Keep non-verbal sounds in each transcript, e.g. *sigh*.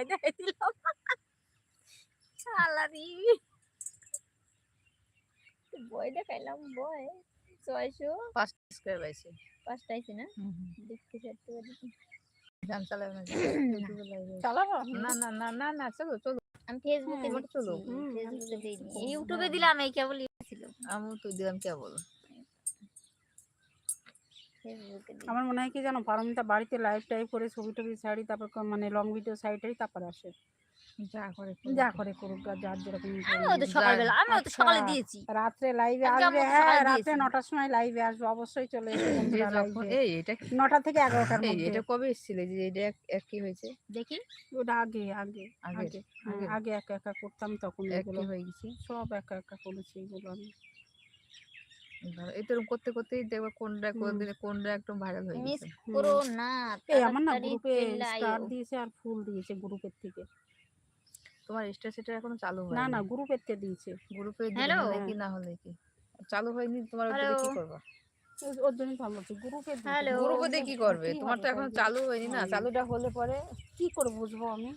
ভয় দেখাই দিলাম শালারি। ভয় দেখাইলাম ভয়। ছয়শো পাঁচ স্কোয়ার পাইছে। পাঁচটা আইছে না? দেখতে চাইতে পারি গান চালাবে না ইউটিউবে লাইভে চালাবো? না না না না না চলো চলো। আমি ফেসবুকে চলো। ইউটিউবে দিলাম এই কেবল ছিল। আমি তো দিলাম কে বলো ফেসবুকে দিই আমার মনে হয় কি জানো পারমিতা বাড়িতে লাইভ টাইভ করে ছবি টবি ছাড়ি তারপর মানে লং ভিডিও সাইডাই তারপর আসে। যা করে যা করে করুক যার যেরকম আমিও তো সকালবেলা আমিও তো সকালে আচ্ছা। দিয়েছি। রাত্রে লাইভে আসবে হ্যাঁ নটার সময় লাইভে আসবে অবশ্যই চলে এসে *laughs* এই এটা নটা থেকে এগারোটার এই মধ্যে। এটা কবে এসেছিলে? যে এটা এক- এক কি হয়েছে? দেখি। ওটা আগে আগে আগের? আগে আগে একা একা করতাম তখন এগুলো হয়ে গেছে? সব একা একা করেছি এগুলো আমি। এরকম করতে করতেই দেখবে কোনটা কোন হুম। দিনে কোনটা একদম ভাইরাল হয়ে মিস করো না এই আমার না গ্রুপে স্টার দিয়েছে আর ফুল দিয়েছে গ্রুপের থেকে। তোমার স্টার সেটা এখনও চালু হয়নি। না না গ্রুপের থেকে দিয়েছে গ্রুপে Hello? হলে কি না হলে কি? চালু হয়নি তোমার ওটা দিয়ে কি? করবা? ওর জন্যই তো আমি বলছি গ্রুপে গ্রুপে দিয়ে কি করবে? তোমার তো এখন চালু হয়নি না চালুটা হলে পরে কি করে বুঝব আমি?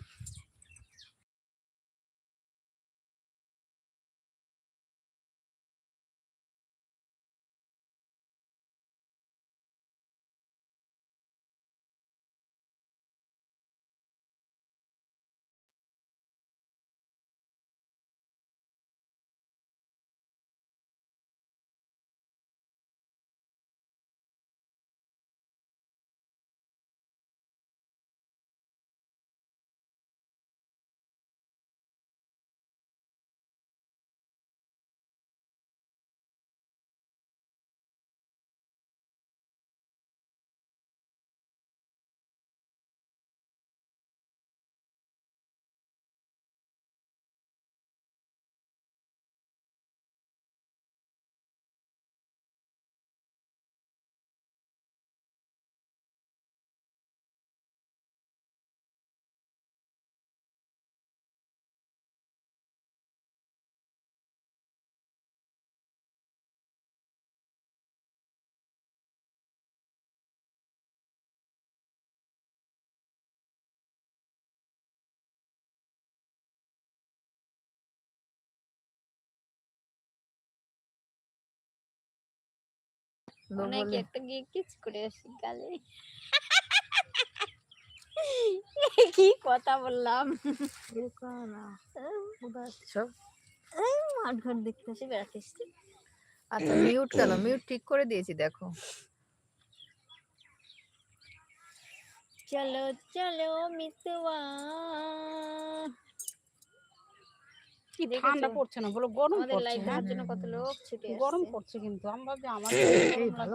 অনেক একটা গিয়ে কিচ করে আসি গালে। *laughs* কি কথা বললাম? সব। মাঠ ঘর দেখতে আসি বেড়াতে এসছি। আচ্ছা মিউট কেন মিউট ঠিক করে দিয়েছি দেখো। চলো চলো মিতওয়া কি ঠান্ডা পড়ছে না বলো গরম পড়ছে লাইভ হ্যাঁ? জন্য কত লোক ছুটে গরম পড়ছে কিন্তু আমি ভাবছি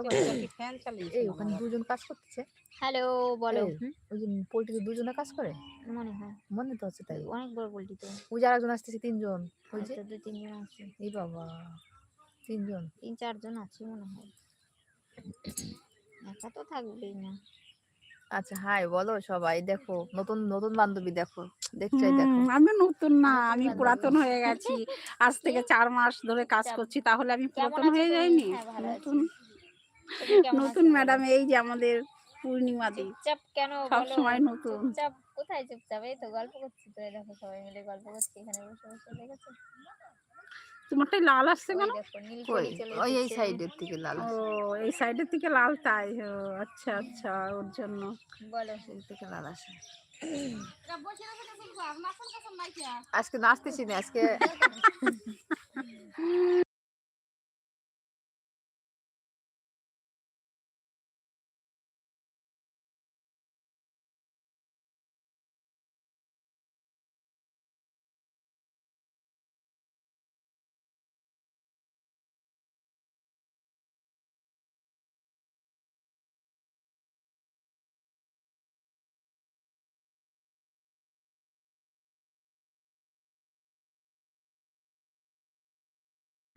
কথা। ফ্যান চালিয়েছি এই ওখানে দুজন কাজ করতেছে? হ্যালো বলো। ওই যে পোল্ট্রিতে দুজনে কাজ করে? মনে হয়। মনে তো আছে তাই। অনেক বড় পোল্ট্রি তো। ওই যে আরেকজন আসতেছে তিনজন। ওই যে? হয়তো দুই তিনজন আছে এই বাবা তিনজন। তিন চারজন আছে মনে হয়। একা তো থাকবেই না। আচ্ছা হাই বলো সবাই। দেখো নতুন নতুন বান্ধবী দেখো দেখো। আমি নতুন না আমি পুরাতন হয়ে গেছি। আজ *laughs* থেকে চার মাস ধরে কাজ করছি তাহলে আমি পুরাতন হয়ে? যাইনি? হ্যাঁ। নতুন নতুন ম্যাডাম এই যে আমাদের পূর্ণিমা দি চুপচাপ কেন সব সময় নতুন। চুপচাপ কোথায় চুপচাপ? এই তো গল্প করছি তো দেখো সবাই মিলে গল্প করছি এখানে বসে বসে দেখেছ? তোমারটাই লাল আসছে ওই কেন দেখো কই নীলকলি চলে ওই এই এসেছে। সাইডের থেকে লাল ও এই সাইডের থেকে লাল তাই ও আচ্ছা আচ্ছা ওর জন্য বলো সাইড থেকে লাল আসে আজকে নাচতেছি না আজকে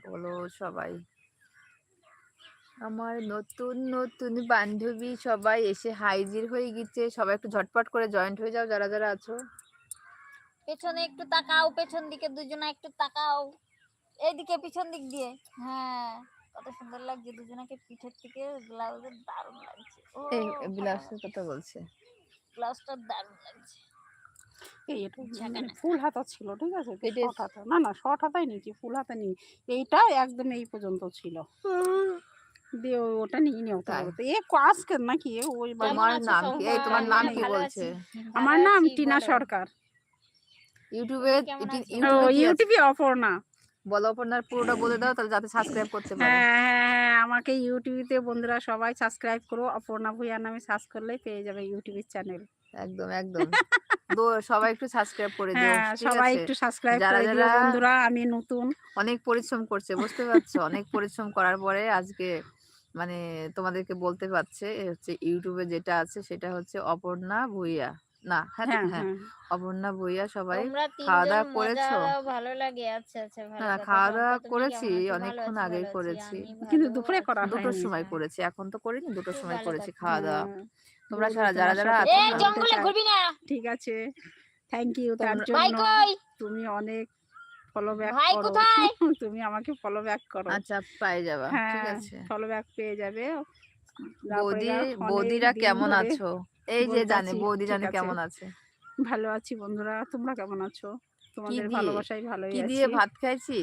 বলো সবাই। আমার নতুন নতুন বান্ধবী সবাই এসে হাইজির হয়ে গেছে। সবাই একটু ঝটপট করে জয়েন্ট হয়ে যাও যারা যারা আছো। পেছনে একটু তাকাও পেছন দিকে দুজনে একটু তাকাও। এইদিকে পিছন দিক দিয়ে। হ্যাঁ কত সুন্দর লাগছে দুজনাকে পিঠের থেকে। ব্লাউজের দারুণ লাগছে। এই বিলাসের কথা বলছে। ব্লাউজটা দারুণ লাগছে এই এটা ঝাঁকানা। মানে ফুল হাতা ছিল ঠিক আছে? শর্ট হাতা। না না শর্ট হাতাই নিয়েছি ফুল হাতা নিই এইটা একদম এই পর্যন্ত ছিল। দিয়ে ওটা নিয়ে নিও তো এ আজকে নাকি? ওই তোমার নাম কি? এই তোমার নাম কি বলছে? আমার নাম টিনা সরকার। ইউটিউবে অপর্ণা। বলো পুরোটা বলে দাও তাহলে যাতে সাবস্ক্রাইব করতে পারে। হ্যাঁ হ্যাঁ আমাকে ইউটিউবে বন্ধুরা সবাই সাবস্ক্রাইব করো। অপর্ণা ভূঁইয়া নামে সার্চ করলেই পেয়ে যাবে ইউটিউবের চ্যানেল একদম একদম। সবাই একটু সাবস্ক্রাইব করে দিও হ্যাঁ সবাই একটু সাবস্ক্রাইব করে দিও। বন্ধুরা আমি নতুন। অনেক পরিশ্রম করছে বুঝতে পারছ? অনেক পরিশ্রম করার পরে আজকে মানে তোমাদেরকে বলতে পারছে হচ্ছে ইউটিউবে যেটা আছে সেটা হচ্ছে অপর্ণা ভুইয়া। না হ্যাঁ হ্যাঁ হ্যাঁ হ্যাঁ। অপর্ণা ভুইয়া সবাই খাওয়া দাওয়া করেছ? ভালো লাগে আচ্ছা আচ্ছা ভালো হ্যাঁ, খাওয়া দাওয়া করেছি, অনেকক্ষণ আগেই করেছি। কিন্তু দুপুরে করা। দুটোর সময়। করেছি এখন তো করিনি দুটোর সময় করেছি খাওয়া দাওয়া। তোমরা সারা যারা যারা সাথে আছো এ না, বলতে জঙ্গলে ঘুরবি না। ঠিক আছে। থ্যাংক ইউ তার জন্য কই তুমি অনেক ফলো ব্যাক ভাই করো। কোথায়? *laughs* তুমি আমাকে ফলো ব্যাক করো। আচ্ছা পাই যাবা ঠিক হ্যাঁ আছে। ফলো ব্যাক পেয়ে যাবে। বৌদি বৌদিরা কেমন আছো? এই যে জানে বৌদি জানে কেমন আছে। ভালো আছি বন্ধুরা তোমরা কেমন আছো? তোমাদের ভালোবাসাই ভালোই কি দিয়ে ভাত খাইছি?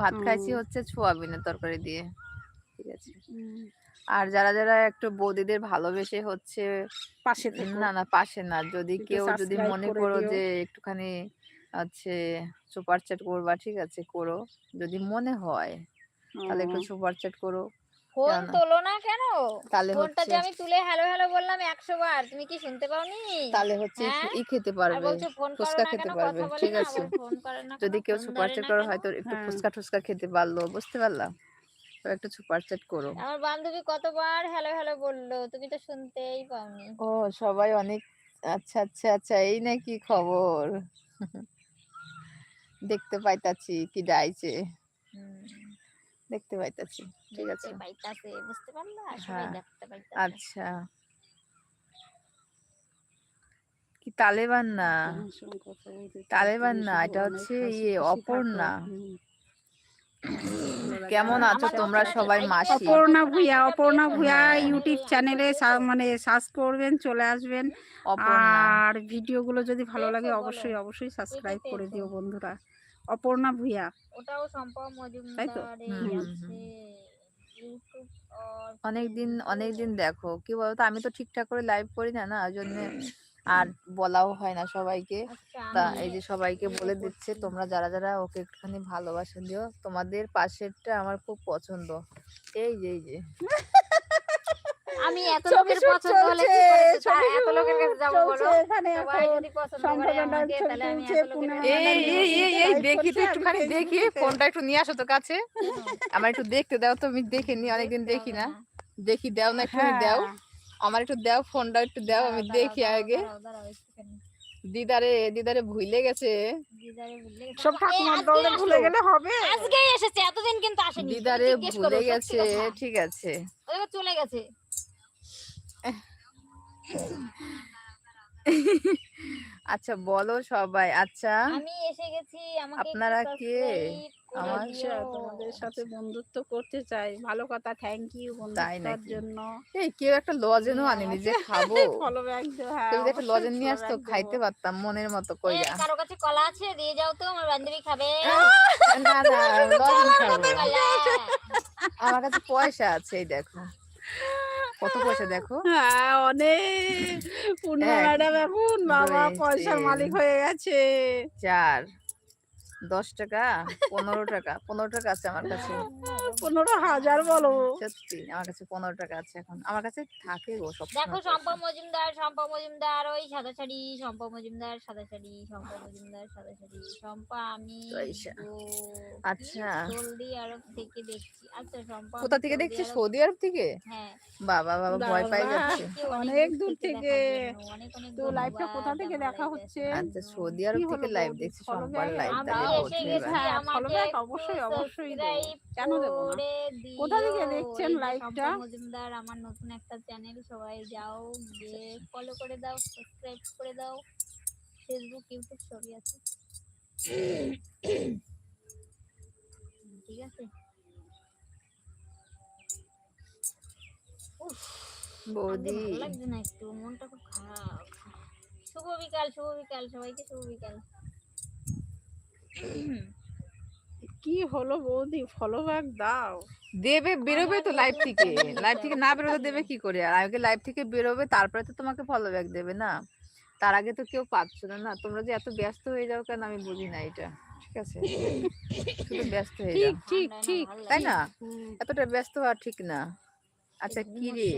ভাত খাইছি হচ্ছে সোয়াবিনের তরকারি দিয়ে। ঠিক আছে। আর যারা যারা একটু বৌদিদের ভালোবেসে হচ্ছে পাশে না না পাশে না। যদি কেউ যদি মনে করো যে একটুখানি আছে সুপার চ্যাট করবা ঠিক আছে করো যদি মনে হয় তাহলে একটু সুপার চ্যাট করো। ফোন তোলো না কেন? তাহলে ফোনটা যে আমি তুলে হ্যালো হ্যালো বললাম একশো বার তুমি কি শুনতে পাওনি? তাহলে হচ্ছে হ্যাঁ? ই খেতে পারবে ফুচকা খেতে পারবে, ঠিক আছে। আবার ফোন করে না যদি কেউ সুপার চ্যাট করো? হয়তো একটু হ্যাঁ। ফুচকা টুচকা খেতে পারল বুঝতে পারলা সুপার চ্যাট করো। আমার বান্ধবী কতবার হ্যালো হ্যালো বলল তুমি তো শুনতেই পাওনি। ও সবাই অনেক আচ্ছা আচ্ছা আচ্ছা এই নাকি খবর? দেখতে পাইতাছি কি ডাইছে দেখতে পাইতাছি ঠিক আছে। দেখতে পাইতাছে বুঝতে পারলা? সবাই হ্যাঁ, দেখতে পাইতাছে। আচ্ছা। কি তালেবান না? তালেবান না, এটা হচ্ছে ইয়ে, অপর্ণা। কেমন আছো তোমরা সবাই মাসি? অপর্ণা ভূঁইয়া অপর্ণা ভূঁইয়া হ্যাঁ। ইউটিউব চ্যানেলে মানে সার্চ করবেন চলে আসবেন। আর ভিডিওগুলো যদি ভালো লাগে অবশ্যই অবশ্যই সাবস্ক্রাইব করে দিও বন্ধুরা। অপর্ণা ভূঁইয়া। ওটাও সম্পা মজুমদারে হুম, হুম, আছে। ইউটিউব অনেক দিন অনেক দিন দেখো। কি বলতো? আমি তো ঠিকঠাক করে লাইভ করি না না? ওই জন্য আর বলাও হয় না সবাইকে। আচ্ছা তা এই যে সবাইকে বলে দিচ্ছে তোমরা যারা যারা ওকে একটুখানি ভালোবাসা দিও তোমাদের পাশেরটা আমার খুব পছন্দ। এই যে এই যে। আমি এত লোকের পছন্দ হলে এত লোকের কাছে যাব বলো? সবাই যদি পছন্দ করে আমাকে তাহলে আমি তুলছে, এত লোকের পূর্ণিমা কাছে এই এই এই এই দেখি তো একটুখানি দেখি ফোনটা একটু নিয়ে আসো তো কাছে। আমার একটু দেখতে দাও তো আমি দেখে নি অনেকদিন দেখি না। দেখি দাও না একটু দাও। হ্যাঁ, আমার একটু দাও ফোনটা একটু দাও আমি দেখি আগে। দিদারে দিদারে ভুলে গেছে। দিদারে ভুলে গেছে। সব ঠাকুমার দলে ভুলে গেলে হবে। আজকেই এসেছে এতদিন কিন্তু আসেনি। দিদারে ভুলে গেছে ঠিক আছে। চলে গেছে। আচ্ছা বলো সবাই। আচ্ছা আমি এসে গেছি আমাকে আপনারা কে? আমার আচ্ছা তোমাদের সাথে বন্ধুত্ব করতে চাই। ভালো কথা থ্যাংক ইউ বন্ধুত্বের জন্য। এই কেউ একটা লজেনও আনেনি যে *laughs* খাব। ফলো ব্যাক হ্যাঁ কেউ যদি একটা লজেন নিয়ে আসতো খাইতে পারতাম মনের মতো কইরা। কারও কাছে কলা আছে দিয়ে যাও তো আমার বান্ধবী খাবে। *laughs* না না লজেন খাব আমার কাছে পয়সা আছে এই দেখো। *laughs* কত পয়সা দেখো? হ্যাঁ অনেক। পূর্ণিমা ম্যাডাম এখন বাবা পয়সার মালিক হয়ে গেছে। চার দশ টাকা পনেরো টাকা পনেরো টাকা আছে আমার কাছে। পনেরো হাজার বলো। সত্যি আমার কাছে পনেরো টাকা আছে এখন। আমার কাছে থাকে গো সব দেখো শম্পা মজুমদার শম্পা মজুমদার ওই সাদা শাড়ি শম্পা মজুমদার সাদা শাড়ি শম্পা মজুমদার সাদা শাড়ি। শম্পা আমি আচ্ছা। সৌদি আরব থেকে দেখছি। আচ্ছা শম্পা কোথা থেকে সৌদি দেখছিস? আরব- সৌদি আরব থেকে? হ্যাঁ। বাবা বাবা ভয় পাই যাচ্ছে। অনেক দূর থেকে। তো লাইভটা কোথা থেকে দেখা হচ্ছে? আচ্ছা সৌদি আরব থেকে লাইভ দেখছি back? লাইভ তাহলে। হ্যাঁ, অবশ্যই, অবশ্যই দেবো। কেন দেবো? কোথা থেকে দেখছেন? শম্পা মজুমদার আমার নতুন একটা চ্যানেল সবাই যাও গিয়ে ফলো করে দাও সাবস্ক্রাইব করে দাও। ফেসবুক ইউটিউব সবই আছে। ঠিক আছে? বৌদি। লাগছে না একটু মনটা খুব খারাপ। শুভ বিকাল শুভ বিকাল সবাইকে শুভ বিকাল। কি হলো বৌদি? ফলো ব্যাক দাও। দেবে বেরোবে তো লাইভ থেকে। লাইভ থেকে না বেরোতে দেবে কি করে? আর আগে লাইভ থেকে বেরোবে তারপরে তো তোমাকে ফলো ব্যাক দেবে না। তার আগে তো কেউ পাচ্ছ না না? তোমরা যে এত ব্যস্ত হয়ে যাও কেন? আমি বুঝি না এটা। ঠিক আছে? শুধু ব্যস্ত হয়ে যাও। ঠিক ঠিক। ঠিক তাই না? এতটা ব্যস্ত হওয়া ঠিক না। আচ্ছা কি রে?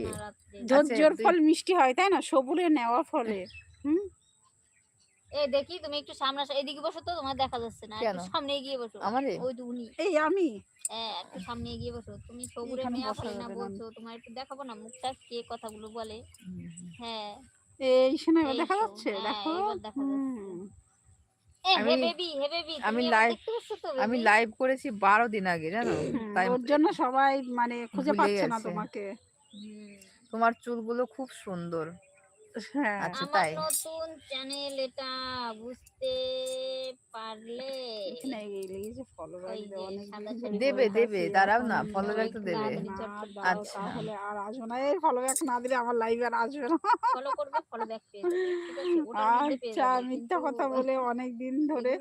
ধৈর্যর ফল মিষ্টি হয় তাই না? সবুরে নেওয়া ফলে। হুম? এই দেখি তুমি একটু সামনে এদিকে বসো তো তোমার দেখা যাচ্ছে না একটু সামনে এগিয়ে বসো। আমারে? ওই তো উনি। এই আমি? হ্যাঁ একটু সামনে এগিয়ে বসো। তুমি সবুরে মেয়া বসা ফেলে না বলছো তোমার একটু দেখাবো না মুখটা কে কথাগুলো বলে। হ্যাঁ। এই শোনা এবার দেখা যাচ্ছে হ্যাঁ, দেখো? আমি- বেবি হে আমি লাইভ করেছি বারো দিন আগে জানো? তাই ওর জন্য সবাই মানে খুঁজে পাচ্ছে না তোমাকে। তোমার চুলগুলো খুব সুন্দর। আচ্ছা আমার তাই নতুন চ্যানেল এটা বুঝতে পারলে দেবে, দেবে, দাঁড়াও না, follow back তো দেবে। আচ্ছা। তাহলে আর আসবে না এই ফলো ব্যাক না দিলে আমার লাইভ আর আসবে না ফলো করবে ফলো ব্যাক পেয়ে আচ্ছা মিথ্যা কথা বলে অনেক দিন ধরে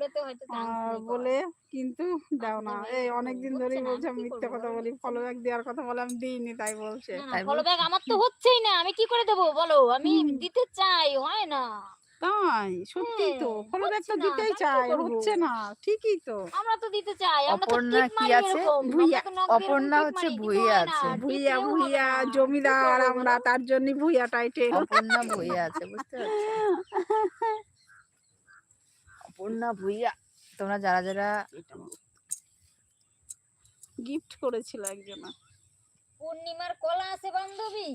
আহ, বলে কিন্তু দাও না এই অনেক দিন ধরেই বলছে আমি মিথ্যা কথা বলি ফলো। ব্যাক দেওয়ার কথা বলে আমি দিইনি তাই বলছে ফলো। ব্যাক আমার তো হচ্ছেই না আমি কি করে দেবো বলো আমি। দিতে চাই হয় না? তাই? সত্যি তো দিতেই চাই হচ্ছে না ঠিকই তো। আমরা তো দিতে চাই অপর্ণা কি আছে? ভুইয়া। অপর্ণা হচ্ছে ভুইয়া আছে। ভুইয়া ভুইয়া জমিদার আমরা তার জন্য ভুইয়া টাইটেল অপর্ণা ভুইয়া আছে বুঝতে পারছ। অপর্ণা ভুইয়া তোমরা যারা যারা গিফট করেছিল একজন। পূর্ণিমার কলা আছে বান্ধবী?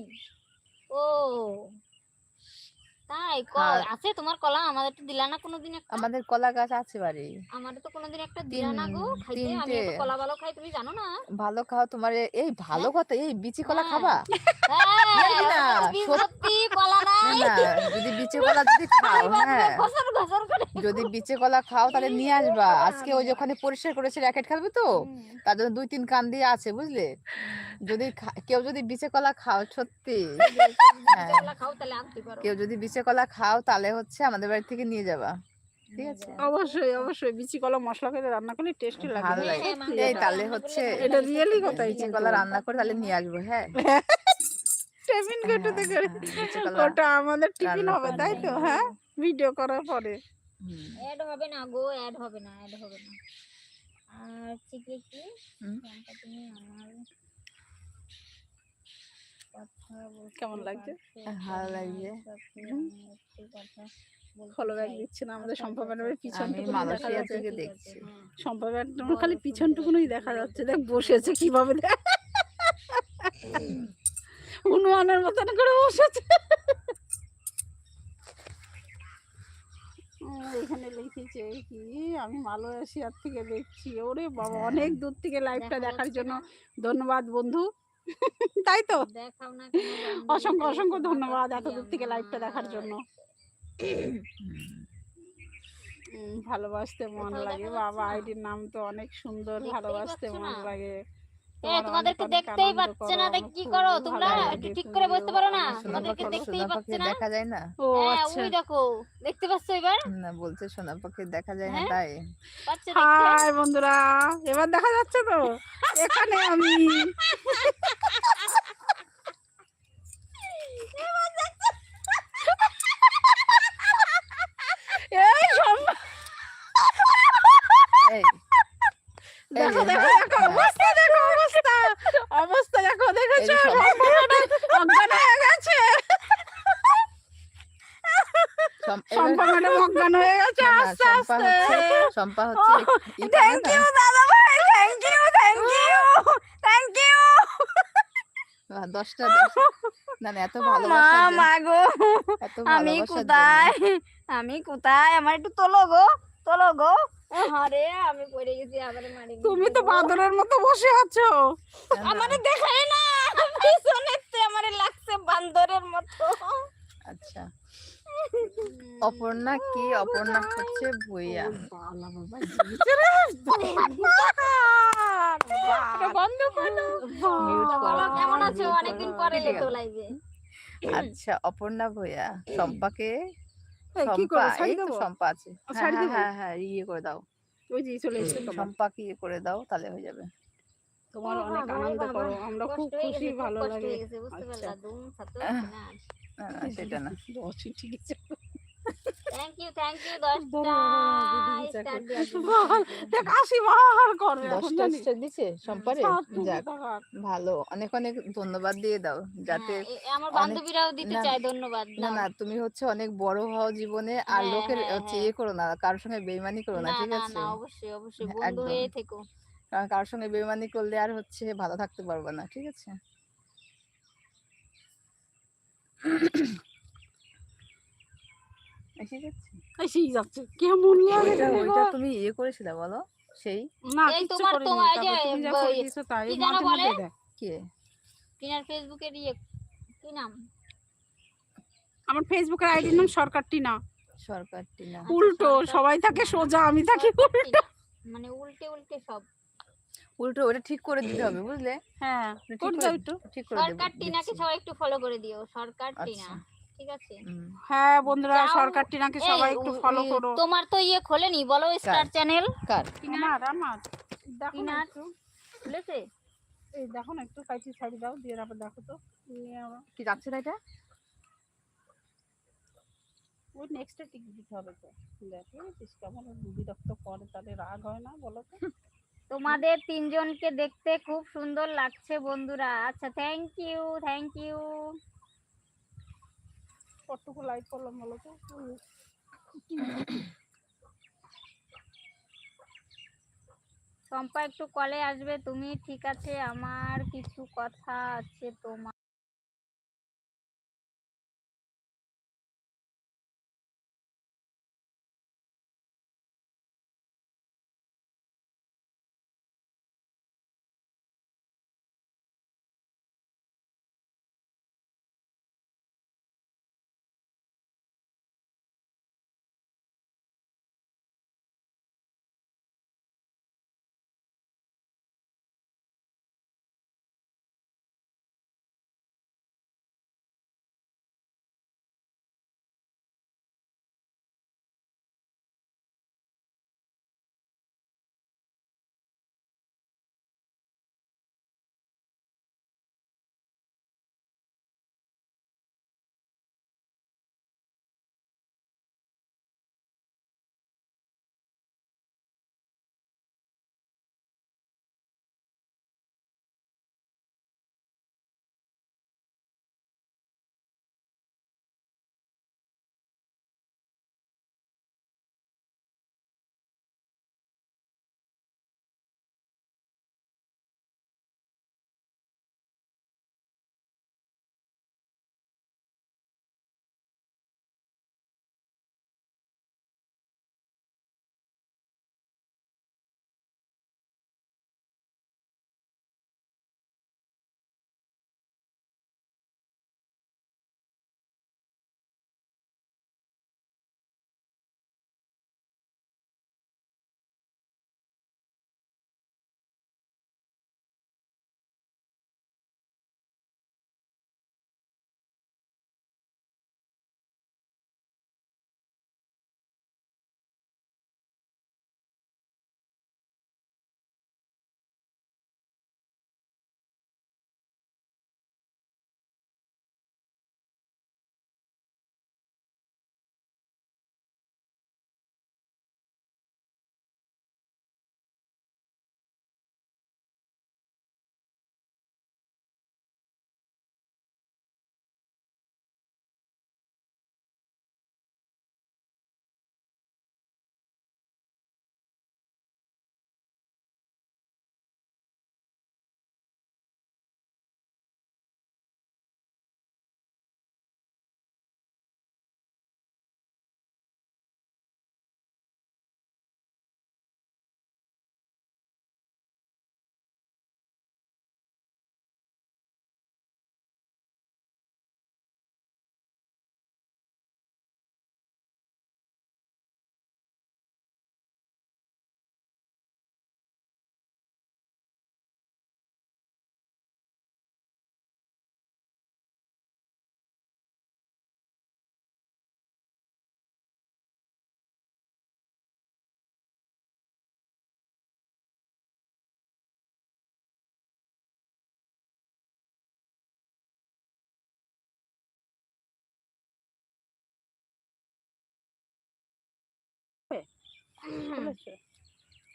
ও। তাই? হ্যাঁ। আছে তোমার কলা? আমাদের তো দিলা না কোনোদিন একটা। আমাদের কলা গাছ আছে বাড়ি। আমাদের তো কোনোদিন একটা দিলা না গো। খাইতে আমি তো কলা ভালো খাই তুমি জানো না? ভালো খাও তোমার এই ভালো কথা এই বিচি কলা হ্যাঁ। খাবা? হ্যাঁ, সত্যি- কলা না। যদি বিচি কলা যদি খাও হ্যাঁ। ঘসর ঘসর করে। যদি বিচে কলা খাও তাহলে নিয়ে আসবা। আজকে ওই যে ওখানে পরিষ্কার করেছে র্যাকেট খেলবে তো তার জন্য দুই তিন কান দিয়ে আছে বুঝলে? যদি কেউ যদি বিচে কলা খাও সত্যি। কলা খাও তাহলে কেউ যদি বিচে কলা খাও তাহলে হচ্ছে আমাদের বাড়ি থেকে নিয়ে যাবা। ঠিক আছে? অবশ্যই অবশ্যই। বিচি কলা মশলা করে রান্না করলে টেস্টি লাগে। হ্যাঁ, এই তাহলে হচ্ছে এটা লাগে। কথাই বিচে। কলা রান্না করে তাহলে নিয়ে আসব হ্যাঁ। *laughs* টিফিন কেটে করে হ্যাঁ, ওটা আমাদের টিফিন হবে তাই তো? হ্যাঁ। ভিডিও করার পরে। অ্যাড হবে না গো অ্যাড হবে না অ্যাড হবে না। আর হচ্ছে কি তুমি আমার কেমন লাগছে? ভালো লাগছে। আমি একটু কথা বলতে ফলো ব্যাক দিচ্ছে না আমাদের ম্যাডামের মালয়েশিয়া থেকে দেখছি। ম্যাডাম খালি শুনতে পিছন টুকুনি দেখা যাচ্ছে দেখ বসেছে কীভাবে। দেখ *laughs* হনুমানের মতন করে বসেছে। এখানে লিখেছে কি আমি মালয়েশিয়ার থেকে দেখছি। ওরে বাবা হ্যাঁ। অনেক দূর থেকে লাইভটা দেখার জন্য ধন্যবাদ বন্ধু। তাই তো? *laughs* অসংখ্য অসংখ্য ধন্যবাদ এত দূর থেকে লাইভটা দেখার জন্য। ভালোবাসতে মন লাগে। বাবা আইডির নাম তো অনেক সুন্দর ভালোবাসতে মন লাগে। তোমাদেরকে দেখতেই পাচ্ছে না তাই কি করো? তোমরা একটু ঠিক করে বসতে পারো না? সোনা তোমাদেরকে পাখি দেখতেই সোনা পাচ্ছে পাখি না? দেখা যায় না? ও হ্যাঁ আচ্ছা। ওই দেখো দেখতে পাচ্ছ এবার? না বলছে সোনা পাখি দেখা যায় না হ্যাঁ? তাই। পাচ্ছে হাই বন্ধুরা এবার দেখা যাচ্ছে তো? *laughs* এখানে আমি এই সম্ভব এই দেখো দেখো দেখো। অবস্থা দেখো অবস্থা। অবস্থা দেখো দেখেছ? অজ্ঞান হয়ে গেছে। সম- এবার- সম্পা ম্যাডাম অজ্ঞান হয়ে গেছে না, না, আস্তে আস্তে। শম্পা হচ্ছে থ্যাংক ইউ দাদা ভাই thank you thank you thank you দশটা না না এত ভালোবাসা মা গো। আমি কোথায়? আমি কোথায়? আমার একটু তোলো গো তোলো গো। আরে আমি পড়ে গেছি আবার মারি তুমি তো বাদরের মতো বসে আছো। না, না, আমারে দেখায় না পিছনেতে আমারে লাগছে বান্দরের মতো। আচ্ছা। অপর্ণা কি? অপর্ণা হচ্ছে বন্ধ কেমন আছো? অনেকদিন পরে। লাইভে আচ্ছা অপর্ণা ভুইয়া শম্পাকে এই, কি করব? শাড়ি দেবো? শম্পা আছে। হ্যাঁ হ্যাঁ হ্যাঁ হ্যাঁ ইয়ে করে দাও। ওই যে চলে এসছে তোমার। শম্পাকে ইয়ে করে দাও তাহলে হয়ে যাবে। তোমার অনেক আনন্দ করো আমরা খুব খুশি ভালো লাগে। বুঝতে আচ্ছা। সেটা না। *laughs* ঠিক আছে। দেখ স্টার দিছে যাক ভালো। অনেক অনেক ধন্যবাদ দিয়ে দাও যাতে হ্যাঁ, আমার বান্ধবীরাও দিতে না, চায় ধন্যবাদ না না তুমি হচ্ছে অনেক বড় হও জীবনে আর হ্যাঁ, লোকের হ্যাঁ, হচ্ছে। ইয়ে করো না কারোর সঙ্গে বেইমানি করো না ঠিক আছে? না অবশ্যই অবশ্যই বন্ধু হয়ে থেকো। কারণ কারোর সঙ্গে বেইমানি করলে আর হচ্ছে ভালো থাকতে পারবে না ঠিক আছে? এসে যাচ্ছে? কেমন লাগে ওইটা? তুমি ইয়ে করেছিলে বলো? সেই? না এই তোমার- তোমার যে কি যেন বলে? কে? টিনার ফেসবুকের ইয়ে কি নাম? আমার ফেসবুকের আইডির নাম সরকার টিনা সরকার টিনা আচ্ছা, উল্টো সবাই থাকে সোজা আমি থাকি উল্টো। মানে উল্টে উল্টে সব। উল্টো ওটা ঠিক করে দিতে হবে বুঝলে? হ্যাঁ ঠিক করে করে দাও একটু। ঠিক করে সরকার টিনাকে সবাই একটু ফলো করে দিও সরকার টিনা আচ্ছা। ঠিক আছে? হ্যাঁ বন্ধুরা সরকার টিনাকে সবাই একটু ফলো করো। তোমার তো ইয়ে খোলেনি বলো স্টার চ্যানেল কার? আমার আমার। দেখো না একটু। খুলেছে? এই দেখো না একটু ছাড়ি দাও দিয়ে আবার দেখো তো। কি যাচ্ছে না এটা? ওই নেক্সটে টিকিট দিতে হবে তো। দেখো কেমন বিরক্ত করে তাদের রাগ হয় না বলো তো। তোমাদের তিনজনকে দেখতে খুব সুন্দর লাগছে বন্ধুরা। আচ্ছা থ্যাংক ইউ থ্যাংক ইউ কতটুকু লাইক করলাম বলো তো? শম্পা একটু কলে আসবে, তুমি ঠিক আছে, আমার কিছু কথা আছে তোমার।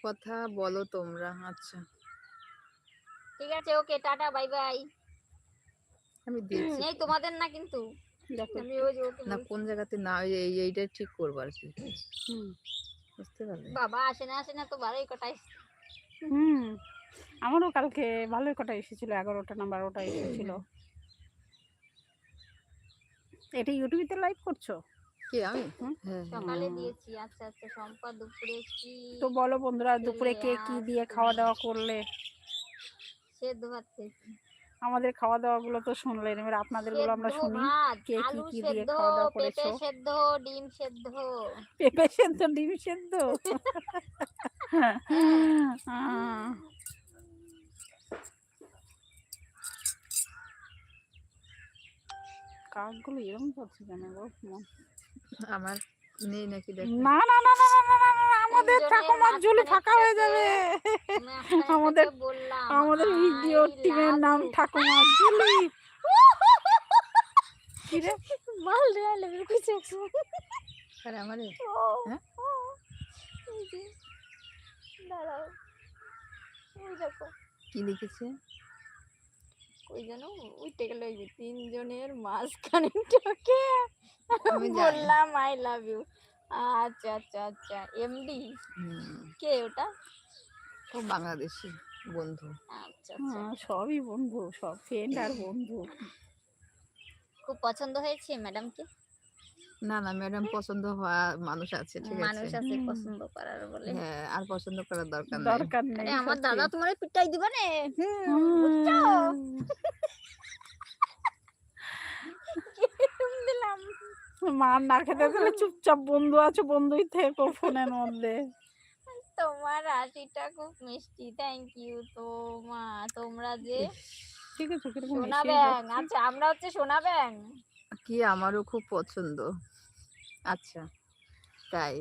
কথা বলো তোমরা আচ্ছা। ঠিক আছে ওকে টাটা বাই বাই। আমি দেখছি। এই তোমাদের না কিন্তু? দেখো। আমি ওই যে না কোন জায়গাতে না এই এইটাই ঠিক করব আর কি। হুম। বুঝতে পারলে? বাবা আসে না আসে না তো বারোই কটাই হুম আমারও কালকে ভালোই কটা এসেছিল এগারোটা না বারোটা এসেছিল। এটা ইউটিউবে লাইভ করছ? কি আমি? হ্যাঁ হ্যাঁ। সকালে দিয়েছি আচ্ছা আচ্ছা সম্পা দুপুরে কি তো বলো বন্ধুরা দুপুরে কে কি দিয়ে খাওয়া দাওয়া করলে? সেদ্ধ ভাত খেয়েছি। আমাদের খাওয়া দাওয়া গুলো তো শুনলেন এবার আপনাদেরগুলো আমরা শুনি কে কি কি দিয়ে খাওয়া দাওয়া পেঁপে সেদ্ধ ডিম সেদ্ধ। পেঁপে সেদ্ধ ডিম সেদ্ধ? *laughs* কাকগুলো এরকম করছে কেন গো আমার নেই নাকি দেখ না না না না না না আমাদের ঠাকুমার ঝুলি ফাঁকা হয়ে যাবে আমাদের- আমাদের ভিডিও টিমের নাম ঠাকুমার ঝুলি কি রে মাল রে লেভেল কিছু আরে আমারে হ্যাঁ? দাঁড়াও ওই দেখো কি লিখেছে ওই জন্য উঠে গেল ওই যে তিনজনের মাঝখানে ঢোকে। আমি *laughs* বললাম আই লাভ ইউ আচ্ছা আচ্ছা আচ্ছা। এমডি কে ওটা? ও বাংলাদেশি বন্ধু। আচ্ছা আচ্ছা। হ্যাঁ, সবই বন্ধু সব ফ্রেন্ড আর বন্ধু। খুব পছন্দ হয়েছে ম্যাডামকে না না ম্যাডাম পছন্দ হওয়া মানুষ আছে ঠিক আছে। মানুষ আছে পছন্দ করার বলে। হ্যাঁ আর পছন্দ করার দরকার নেই। দরকার নেই আরে আমার দাদা তোমার পিটাই দিবে না। হুম বুঝছ? দিলাম মার না খেতে দিলে চুপচাপ বন্ধু আছে বন্ধুই থেকো ফোনের মধ্যে। তোমার হাসিটা খুব মিষ্টি থ্যাংক ইউ তো মা তোমরা যে ঠিক আছে সোনা ব্যাং আচ্ছা আমরা হচ্ছে সোনা ব্যাং কি আমারও খুব পছন্দ। আচ্ছা তাই।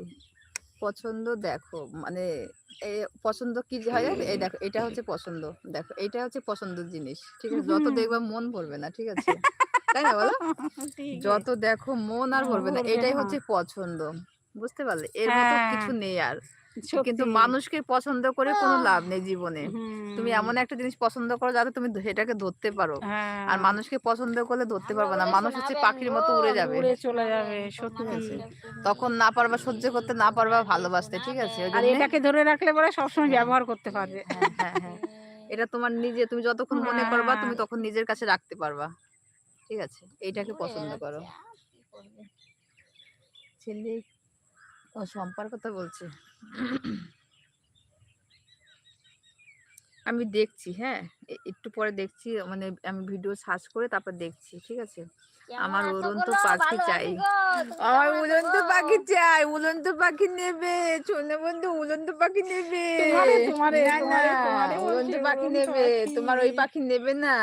পছন্দ দেখো মানে পছন্দ কি যে হয় এই দেখো এটা হচ্ছে পছন্দ। দেখো এটা হচ্ছে পছন্দ জিনিস ঠিক আছে? যত দেখবে মন ভরবে না ঠিক আছে? তাই না বলো? যত দেখো মন আর ভরবে না এটাই হচ্ছে পছন্দ বুঝতে পারলে? এর মতো হ্যাঁ, কিছু নেই আর। কিন্তু মানুষকে পছন্দ করে কোনো লাভ নেই জীবনে। তুমি এমন একটা জিনিস পছন্দ করো যাতে তুমি সেটাকে ধরতে পারো। হ্যাঁ, আর মানুষকে পছন্দ করলে ধরতে পারবে না। মানুষ হচ্ছে পাখির মতো উড়ে যাবে। উড়ে চলে যাবে, সত্যি। খুব তখন না পারবা সহ্য করতে না পারবা ভালোবাসতে ঠিক আছে? আর এটাকে ধরে রাখলে পরে সবসময় হ্যাঁ। ব্যবহার করতে পারবে। হ্যাঁ হ্যাঁ হ্যাঁ। এটা তোমার নিজে তুমি যতক্ষণ মনে করবা তুমি হ্যাঁ। তখন নিজের কাছে রাখতে পারবা। ঠিক আছে? এইটাকে পছন্দ করো? ছেলে ও সম্পার কথা বলছে। আমি দেখছি হ্যাঁ? একটু পরে দেখছি মানে আমি ভিডিও সার্চ করে তারপর দেখছি ঠিক আছে? আমার আছো উড়ন্ত পাখি চাই। আমার উড়ন্ত পাখি চাই উড়ন্ত পাখি নেবে। ছোনে বন্ধু উড়ন্ত পাখি নেবে। উড়ন্ত পাখি নেবে। তোমার ওই পাখি নেবে না।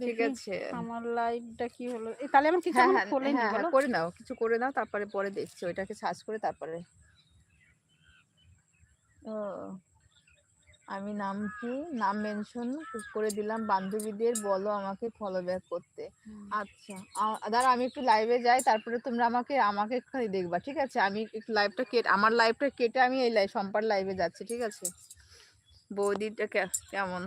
ঠিক আছে। আমার লাইভটা কি হলো? তাহলে কিছু হ্যাঁ এখন হ্যাঁ হ্যাঁ, বলো। করে নাও কিছু করে নাও তারপরে পরে দেখছি ওইটাকে সার্চ করে তারপরে। ও আমি নাম কি? নাম মেনশন করে দিলাম বান্ধবীদের বলো আমাকে ফলো ব্যাক করতে। আচ্ছা দাঁড়া আমি একটু লাইভে যাই তারপরে তোমরা আমাকে আমাকে একটুখানি দেখবা ঠিক আছে? আমি একটু লাইভটা কেটে আমার লাইভটা কেটে আমি এই লাইভ সম্পার লাইভে যাচ্ছি ঠিক আছে? বৌদিটা কে- কেমন?